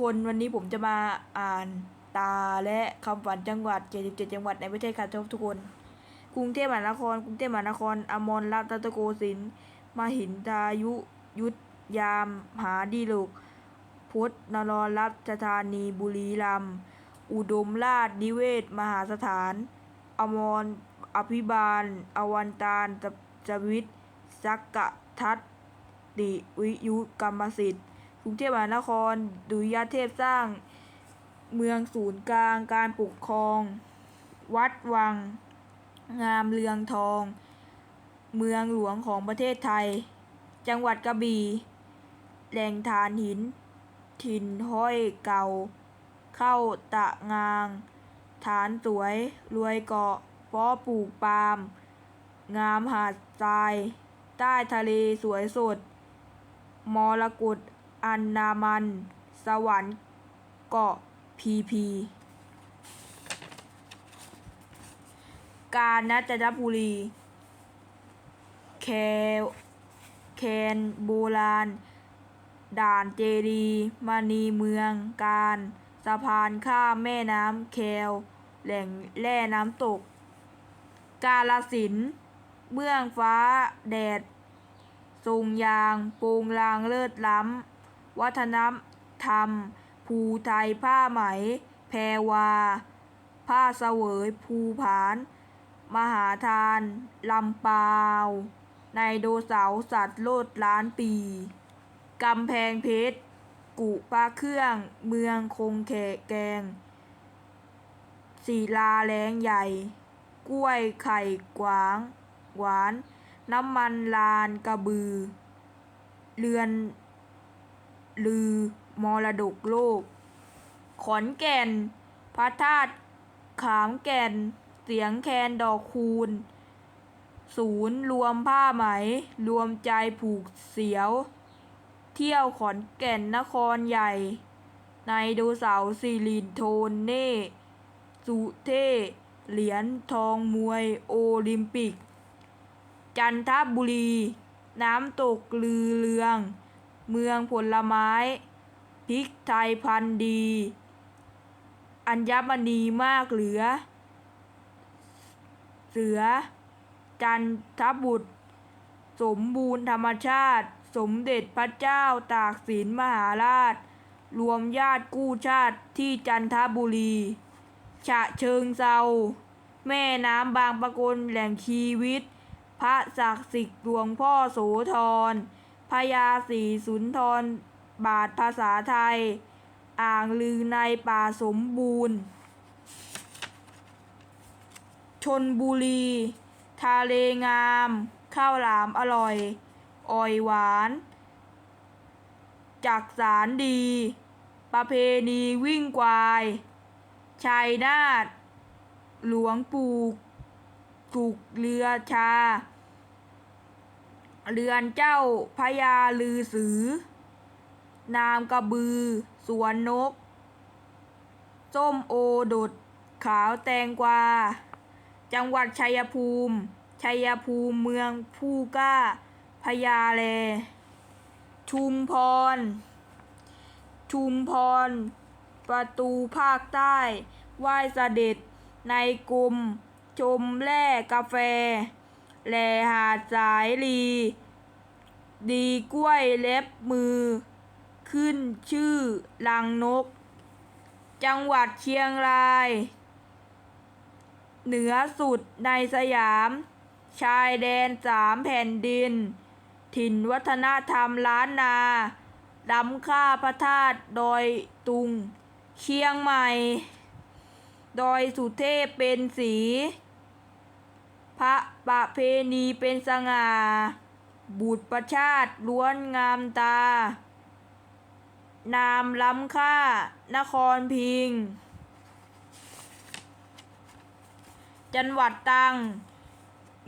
คนวันนี้ผมจะมาอ่านตาและคำฝันจังหวัด 77 จังหวัดในประเทศค่ะทุกคน กรุงเทพมหานคร กรุงเทพมหานคร อมรรัตนโกสินทร์มหินทายุยุทธยาม หาดีลุกพจนรรัชธานี บุรีรัมย์ อุดมราชนิเวศ มหาสถาน อมร อภิบาล อวันตารจจวิทย์สักกะทัตติวิยุกรรมสิทธิ์ กรุงเทพมหานครดุริยเทพสร้าง เมืองศูนย์กลางการปกครอง วัดวัง งามเรืองทอง เมืองหลวงของประเทศไทย จังหวัดกระบี่แหล่งฐานหิน ถิ่นห้อยเก่า เข้าตะงาง ฐานสวย รวยเกาะเพาะปลูกปาล์มงามหาดทราย ใต้ทะเลสวยสด มรกต อันดามัน สวรรค์เกาะพีพี กาญจนบุรี แคแคนโบราณ ด่านเจดีมณีเมืองการสะพานข้ามแม่น้ำแควแหล่งแร่น้ำตก กาลสินเมืองฟ้าแดดทรงยางปรงลางเลิศล้ำ วัฒนธรรม ภูไทยผ้าไหม แพรวา ผ้าเสวย ภูผาน มหาทาน ลำปาวไนโดเสาสัตว์โลดล้านปีกำแพงเพชร กุปะเครื่อง เมืองคงแขแกงศิลาแรงใหญ่ กล้วยไข่กวาง หวาน น้ำมันลานกระบือ เรือน ลือ มรดกโลก ขอนแก่น พระธาตุขามแก่น เสียงแคนดอกคูณ ศูนย์รวมผ้าไหม รวมใจผูกเสียว เที่ยวขอนแก่นนครใหญ่ ในโดเสาสิรินโทนเน่ สุเทเหรียญทองมวยโอลิมปิก จันทบุรี น้ำตกลือเรือง เมืองผลไม้พริกไทยพันธุ์ดี อัญมณีมากเหลือ เสือ จันทบุตร สมบูรณ์ธรรมชาติ สมเด็จพระเจ้าตากสินมหาราช รวมญาติกู้ชาติที่จันทบุรี ฉะเชิงเซา แม่น้ำบางปะกลแหล่งชีวิต พระศักดิ์สิทธิ์หลวงพ่อโสธร พญาศรีสุนทรบาทภาษาไทย อ่างลือในป่าสมบูรณ์ ชนบุรี ทะเลงาม ข้าวหลามอร่อย อ่อยหวาน จักสารดี ประเพณีวิ่งควาย ชัยนาทหลวงปู่ถูกเรือชา เรือนเจ้าพญาลือสือ นามกระบือ สวนนก ส้มโอดด ขาวแตงกวา จังหวัดชัยภูมิ ชัยภูมิเมืองผู้กล้าพญาแล ชุมพร ชุมพร ประตูภาคใต้ไหว้เสด็จในกรมชมแร่กาแฟ แหลหาดสายลี ดีกล้วยเล็บมือ ขึ้นชื่อลังนก จังหวัดเชียงราย เหนือสุดในสยาม ชายแดนสามแผ่นดิน ถิ่นวัฒนธรรมล้านนาดำค่าพระธาตุดอยตุง เชียงใหม่ ดอยสุเทพเป็นสี พระประเพณีเป็นสง่า บุตรประชาติล้วนงามตา นามล้ำค่า นครพิง จังหวัดตัง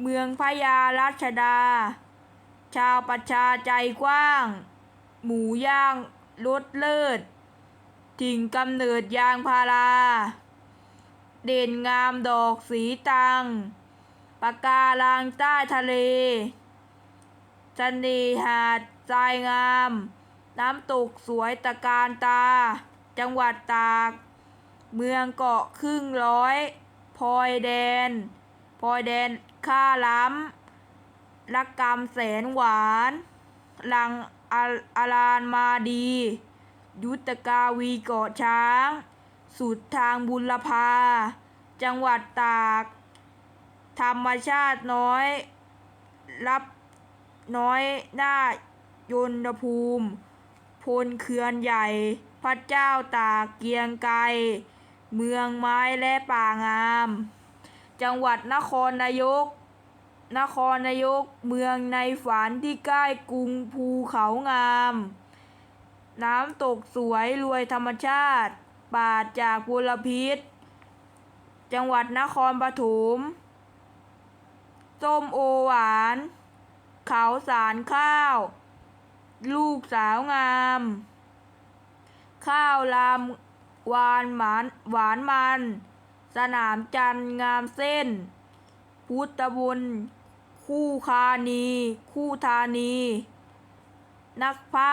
เมืองพญารัชดา ชาวประชาใจกว้าง หมูย่างรสเลิศถิ่งกำเนิดยางพารา เด่นงามดอกสีตัง ปากการังใต้ทะเลเสน่หาดทรายงาม น้ำตกสวยตะการตา จังหวัดตาก เมืองเกาะครึ่งร้อยพลอยแดนพลอยแดนข้าล้ำรักกรรมแสนหวาน ลังอาอารานมาดี ยุตกาวีเกาะช้าง สุดทางบุรพา จังหวัดตาก ธรรมชาติน้อย รับน้อยหน้ายนตภูมิพลเขื่อนใหญ่ พระเจ้าตากเกียงไกรเมืองไม้และป่างาม จังหวัดนครนายก นครนายกเมืองในฝันที่ใกล้กรุงภูเขางาม น้ำตกสวยรวยธรรมชาติปราจากมลพิษ จังหวัดนครปฐม ส้มโอหวานขาวสารข้าว ลูกสาวงาม ข้าวลามหวานหมานหวานมัน สนามจันงามเส้น พุทธบุญคู่คานี คู่ธานี นักพระ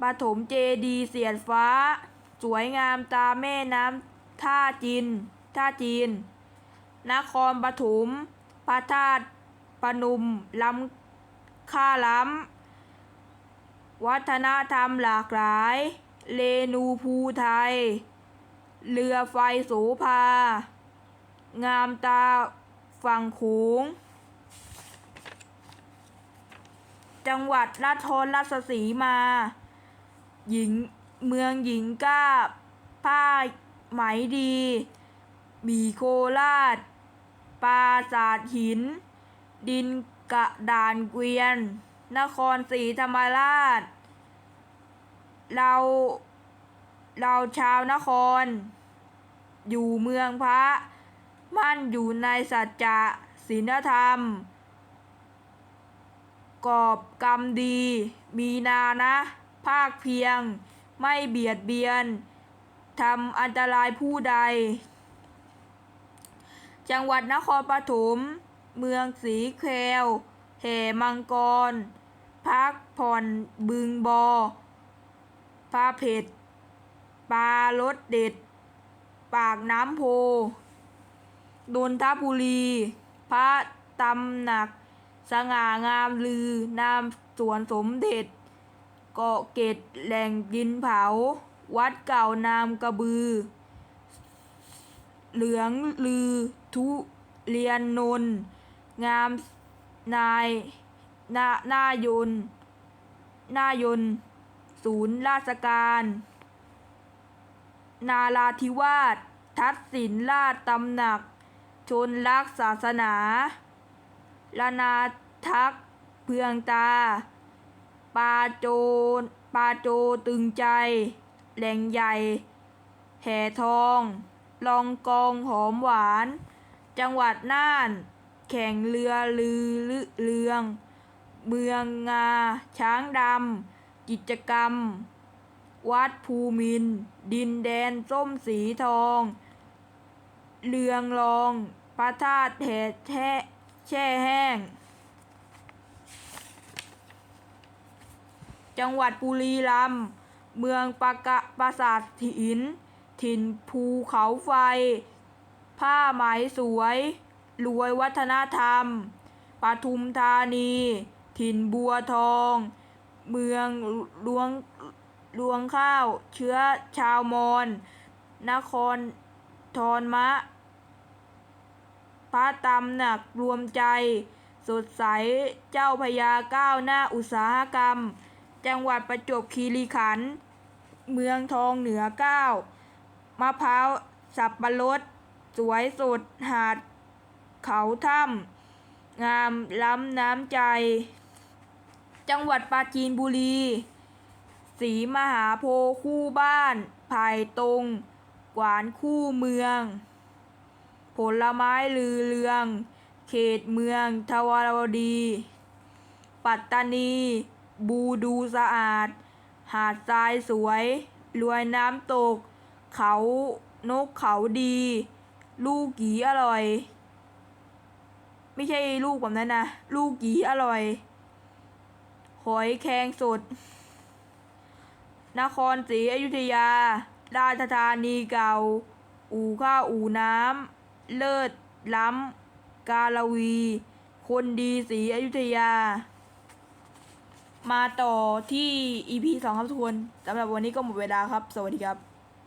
ปฐมเจดีเสียดฟ้า สวยงามตาแม่น้ำท่าจีนท่าจีน นครปฐม ระธาตุปนุมล้ำค่าล้ำ วัฒนธรรมหลากหลายเรนูภูไทย เรือไฟโสภา งามตาฝั่งโขงจังหวัดนครราชสีมา หญิงเมืองหญิงก้า ผ้าไหมดีบีโคราช ปราสาทหิน ดินกระดานเกวียน นครศรีธรรมราช เรา เราชาวนคร อยู่เมืองพระ มั่นอยู่ในสัจจะศีลธรรม กอบกรรมดี มีนานะ ภาคเพียง ไม่เบียดเบียนทำอันตรายผู้ใด จังหวัดนครปฐม เมืองสีแควแห่มังกร พักผ่อนบึงบอปลาเผ็ด ปลารสเด็ด ปากน้ำโพดนทบุรี พระตำหนัก สง่างามลือนามสวนสมเด็จ เกาะเกร็ดแหล่งดินเผา วัดเก่านามกระบือ เหลืองลือ ทุเรียนนน งามนายนาหน้ายนนายน ศูนย์ราชการ นาราธิวาส ทัดสินราชตำหนัก ชนรักศาสนาละนาทักเพืองตา ปาโจปาโจตึงใจ แหล่งใหญ่ แห่ทอง ลองกองหอมหวาน จังหวัดน่าน แข่งเรือลือลือเรือง เมืองงา ช้างดำ กิจกรรม วัดภูมิน ดินแดนส้มสีทอง เรืองรอง พระธาตุแห่แช่แช่แห้ง จังหวัดบุรีรัมย์เมืองปากะปราสาทหิน ถิ่นภูเขาไฟ ผ้าไหมสวย รวยวัฒนธรรมปทุมธานี ถิ่นบัวทอง เมืองลวงรวงข้าว เชื้อชาวมอญนครทอนมะ พระตำหนักรวมใจ สดใสเจ้าพญาก้าวหน้าอุตสาหกรรม จังหวัดประจวบคีรีขันธ์เมืองทองเหนือเก้า มะพร้าว สับปะรด สวยสดหาด เขาถ้ำงามล้ำน้ำใจ จังหวัดปราจีนบุรี สีมหาโพคู่บ้านไผ่ตรงกวานคู่เมือง ผลไม้ลือเรือง เขตเมืองทวารวดี ปัตตานี บูดูสะอาด หาดทรายสวย รวยน้ำตก เขานกเขาดี ลูกกีอร่อย ไม่ใช่ลูกแบบนั้นนะ ลูกกีอร่อย หอยแครงสด นครศรีอยุธยา ราชธานีเก่า อู่ข้าวอู่น้ำ เลิศล้ำ กาลวี คนดีศรีอยุธยา มาต่อที่ EP สองครับทุกคนสำหรับวันนี้ก็หมดเวลาครับ สวัสดีครับ